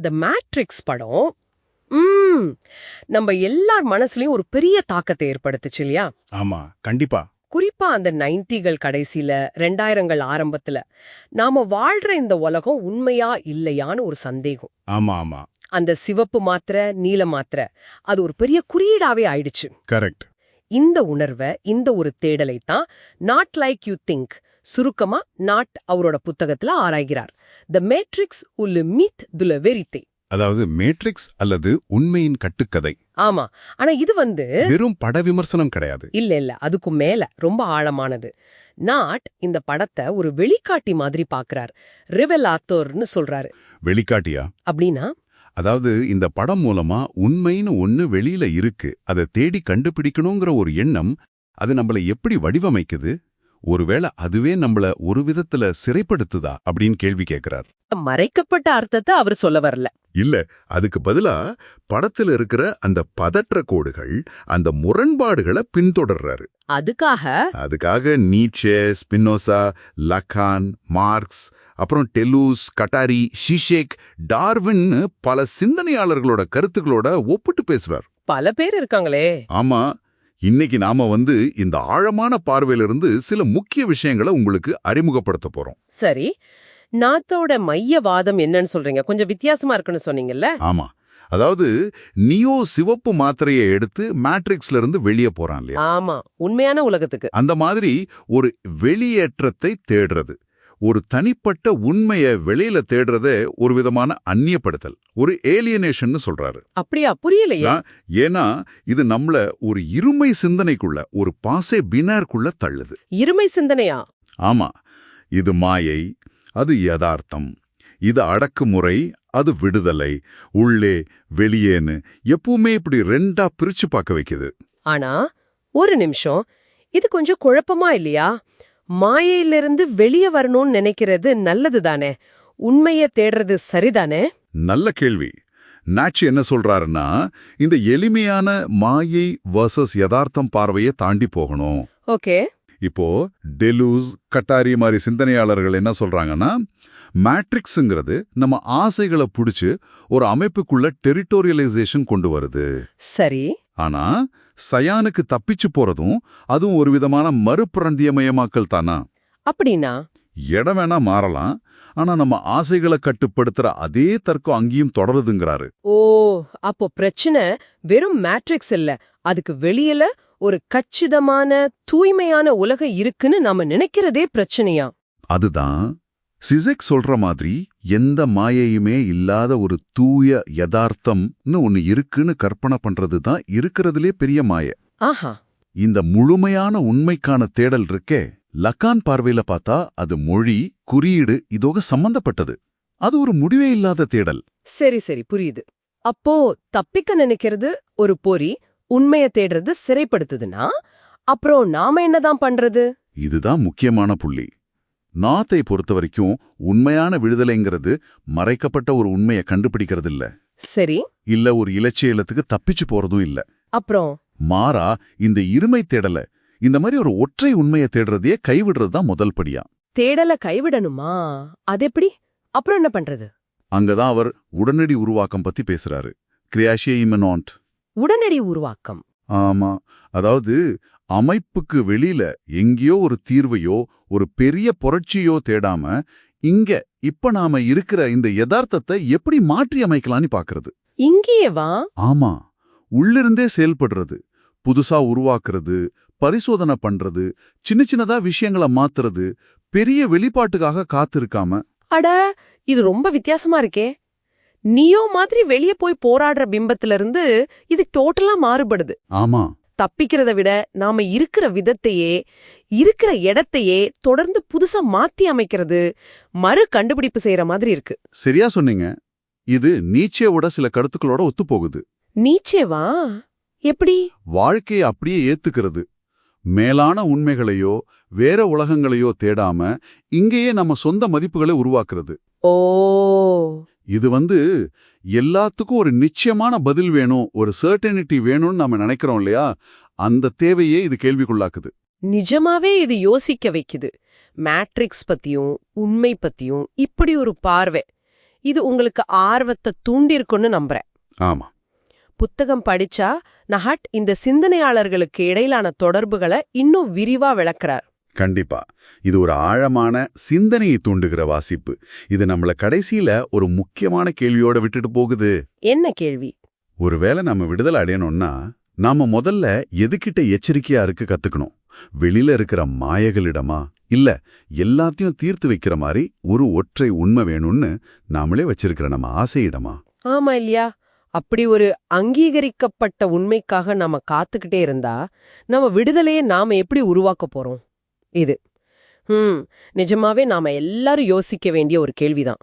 த matrix படம் ம் நம்ம எல்லார் மனசுலயும் ஒரு பெரிய தாக்கத்தை ஏற்படுத்துச்சு இல்லையா? ஆமா கண்டிப்பா. குறிப்பா அந்த நைன்டிகள் கடைசில ரெண்டாயிரங்கள் ஆரம்பத்துல நாம வாழ்ற இந்த உலகம் உண்மையா இல்லையான்னு ஒரு சந்தேகம். ஆமா ஆமா. அந்த சிவப்பு மாத்திர நீல மாத்திர அது ஒரு பெரிய குறியீடாவே ஆயிடுச்சு. கரெக்ட். இந்த உணர்வை இந்த ஒரு தேடலை தான் நாட் லைக் யூ திங்க் சுருக்கமா நாட் அவரோட புத்தகத்துல ஆராய்கிறார். த மேட்ரிக்ஸ் உல்லு மீத் துல வெரித்தே அதாவது மேட்ரிக்ஸ் அல்லது உண்மையின் கட்டுக்கதை. ஆமா. ஆனா இது வந்து வெறும் பட விமர்சனம் கிடையாது. இல்ல இல்ல. அதுக்கும் மேல ரொம்ப ஆழமானது. நாட் இந்த படத்தை ஒரு வெளிக்காட்டி மாதிரி பாக்குறார். ரிவெலாத்தோர்னு சொல்றாரு. வெளிக்காட்டியா? அப்படின்னா? அதாவது இந்த படம் மூலமா உண்மைன்னு ஒண்ணு வெளியில இருக்கு. அதை தேடி கண்டுபிடிக்கணுங்கிற ஒரு எண்ணம் அது நம்மள எப்படி வடிவமைக்குது? ஒருவேளை அதுவே நம்மள ஒரு விதத்துல சிறைப்படுத்துதா அப்படின்னு கேள்வி கேட்கிறார் மறைக்கப்பட்ட அர்த்தத்தை அவர் சொல்ல வரல. இல்ல அதுக்கு பதிலா படத்துல இருக்கிற அந்த பதற்ற கோடுகள் அந்த முரண்பாடுகளை பின்தொடர்றாரு. அதுக்காக அதுக்காக நீட்சே ஸ்பினோசா லக்கான் மார்க்ஸ் அப்புறம் டெலூஸ் கட்டாரி ஷிஷேக் டார்வின்னு பல சிந்தனையாளர்களோட கருத்துக்களோட ஒப்பிட்டு பேசுறார். பல பேர் இருக்காங்களே. ஆமா இன்னைக்கு நாம வந்து இந்த ஆழமான பார்வையிலிருந்து சில முக்கிய விஷயங்களை உங்களுக்கு அறிமுகப்படுத்த போறோம். சரி. நாத்தோட மைய வாதம் என்னன்னு சொல்றீங்க. கொஞ்சம் வித்தியாசமா இருக்குன்னு சொன்னீங்கல்ல? ஆமா. அதாவது நியோ சிவப்பு மாத்திரையை எடுத்து மேட்ரிக்ஸ்ல இருந்து வெளியே போறான் இல்லையா? ஆமா. உண்மையான உலகத்துக்கு. அந்த மாதிரி ஒரு வெளியேற்றத்தை தேடுறது. ஒரு தனிப்பட்ட உண்மையை வெளியில தேடுறதே ஒரு விதமான அந்நியப்படுத்தல் ஒரு ஏலியனேஷன் சொல்றாரு. அப்படியா? புரியலையே. ஏன்னா இது நம்மள ஒரு இருமை சிந்தனைக்குள்ள ஒரு பாசே பினார்க்குள்ள தள்ளுது. இருமை சிந்தனையா? ஆமா. இது மாயை அது யதார்த்தம் இது அடக்குமுறை அது விடுதலை உள்ளே வெளியேன்னு எப்பவுமே இப்படி ரெண்டா பிரிச்சு பார்க்க வைக்குது. ஆனா ஒரு நிமிஷம் இது கொஞ்சம் குழப்பமா இல்லையா? மாயையிலிருந்து வெளியே வரணும்னு நினைக்கிறது நல்லது தானே உண்மைய தேடுறது சரிதானே? நல்ல கேள்வி. நாச்சி என்ன சொல்றாருன்னா இந்த எளிமையான மாயை வர்சஸ் யதார்த்தம் பார்வையை தாண்டி போகணும். ஓகே. இப்போ டெலூஸ் கட்டாரி மாதிரி சிந்தனையாளர்கள் என்ன சொல்றாங்கன்னா மேட்ரிக்ஸுங்கிறது நம்ம ஆசைகளை புடிச்சு ஒரு அமைப்புக்குள்ள டெரிட்டோரியலைசேஷன் கொண்டு வருது. சரி. ஆனா சயானுக்கு தப்பிச்சு போறதும் அதுவும் ஒரு விதமான மறுபிரந்தியமயமாக்கல் தானா? அப்படின்னா? இடம் வேணா மாறலாம். ஆனா நம்ம ஆசைகளை கட்டுப்படுத்துற அதே தர்க்கம் அங்கேயும் தொடருதுங்கிறாரு. ஓ அப்போ பிரச்சனை வெறும் மேட்ரிக்ஸ் இல்ல. அதுக்கு வெளியில ஒரு கச்சிதமான தூய்மையான உலகம் இருக்குன்னு நாம நினைக்கிறதே பிரச்சனையா? அதுதான். சிசெக் சொல்ற மாதிரி எந்த மாயையுமே இல்லாத ஒரு தூய யதார்த்தம்னு ஒன்னு இருக்குன்னு கற்பனை பண்றது தான் இருக்கிறதுலே பெரிய மாய. ஆஹா. இந்த முழுமையான உண்மைக்கான தேடல் இருக்கே லக்கான் பார்வையில பார்த்தா அது மொழி குறியீடு இதோக சம்பந்தப்பட்டது. அது ஒரு முடிவே இல்லாத தேடல். சரி சரி புரியுது. அப்போ தப்பிக்க நினைக்கிறது ஒரு பொறி உண்மைய தேடுறது சிறைப்படுத்துதுன்னா அப்புறம் நாம என்னதான் பண்றது? இதுதான் முக்கியமான புள்ளி. நாத்தை பொறுத்த வரைக்கும் உண்மையான விடுதலைங்கிறது மறைக்கப்பட்ட ஒரு உண்மையை கண்டுபிடிக்கிறது இல்ல சரி. இல்ல ஒரு இலட்சியலத்துக்கு தப்பிச்சு போறதும் இல்ல. அப்புறம்? மாறா இந்த இருமை தேடல. இந்த மாதிரி ஒரு ஒற்றை உண்மையை தேடுறதையே கைவிடுறது தான் முதல் படியா. தேடல கைவிடணுமா? அது எப்படி? அப்புறம் என்ன பண்றது? அங்கதான் அவர் உடனடி உருவாக்கம் பத்தி பேசுறாரு. கிரியாஷிய இமனாண்ட் உடனடி உருவாக்கம். ஆமா. அதாவது அமைப்புக்கு வெளியில எங்கேயோ ஒரு தீர்வையோ ஒரு பெரிய புரட்சியோ தேடாம இங்க இப்ப நாம இருக்கிற இந்த யதார்த்தத்தை எப்படி மாற்றி அமைக்கலாம்னு பாக்குறது. இங்கேயே வா ஆமா. உள்ளிருந்தே செயல்படுறது. புதுசா உருவாக்குறது பரிசோதனை பண்றது சின்ன சின்னதா விஷயங்களை மாத்துறது பெரிய வெளிப்பாட்டுக்காக காத்திருக்காம. அட இது ரொம்ப வித்தியாசமா இருக்கே. நியோ மாதிரி வெளிய போய் போராடுற பிம்பத்துல இருந்து இது டோட்டலா மாறுபடுது. ஆமா. தப்பிக்கிறத விட நாம இருக்கிற விதத்தையே இருக்கிற இடத்தையே தொடர்ந்து புதுசா மாத்தி அமைக்கிறது மறு கண்டுபிடிப்பு செய்யற மாதிரி இருக்கு. சரியா சொன்னீங்க. இது நீச்சேவோட சில கருத்துக்களோட ஒத்துப்போகுது. நீச்சேவா? எப்படி? வாழ்க்கையை அப்படியே ஏத்துக்கிறது. மேலான உண்மைகளையோ வேற உலகங்களையோ தேடாம இங்கேயே நம்ம சொந்த மதிப்புகளை உருவாக்குறது. ஓ. இது வந்து எல்லாத்துக்கும் ஒரு நிச்சயமான பதில் வேணும் ஒரு சர்டனிட்டி வேணும்னு நாம நினைக்கிறோம் இல்லையா? அந்த தேவையே இது கேள்விக்குள்ளாக்குது. நிஜமாவே இது யோசிக்க வைக்குது. மேட்ரிக்ஸ் பத்தியும் உண்மை பத்தியும் இப்படி ஒரு பார்வை. இது உங்களுக்கு ஆர்வத்தை தூண்டிருக்குன்னு நம்புறேன். ஆமா. புத்தகம் படிச்சா நஹட் இந்த சிந்தனையாளர்களுக்கு இடையிலான தொடர்புகளை இன்னும் விரிவா விளக்குறார். கண்டிப்பா. இது ஒரு ஆழமான சிந்தனையை தூண்டுகிற வாசிப்பு. இது நம்மள கடைசியில ஒரு முக்கியமான கேள்வியோட விட்டுட்டு போகுது. என்ன கேள்வி? ஒருவேளை நம்ம விடுதலை அடையணும்னா நாம முதல்ல எதுகிட்ட எச்சரிக்கையா இருக்க கத்துக்கணும்? வெளியில இருக்கிற மாயகளிடமா? இல்ல எல்லாத்தையும் தீர்த்து வைக்கிற மாதிரி ஒரு ஒற்றை உண்மை வேணும்னு நாமளே வச்சிருக்கிற நம்ம ஆசையிடமா? ஆமா இல்லையா? அப்படி ஒரு அங்கீகரிக்கப்பட்ட உண்மைக்காக நாம காத்துக்கிட்டே இருந்தா நம்ம விடுதலையை நாம எப்படி உருவாக்க போறோம்? இது. ம் நிஜமாவே நாம எல்லாரும் யோசிக்க வேண்டிய ஒரு கேள்விதான்.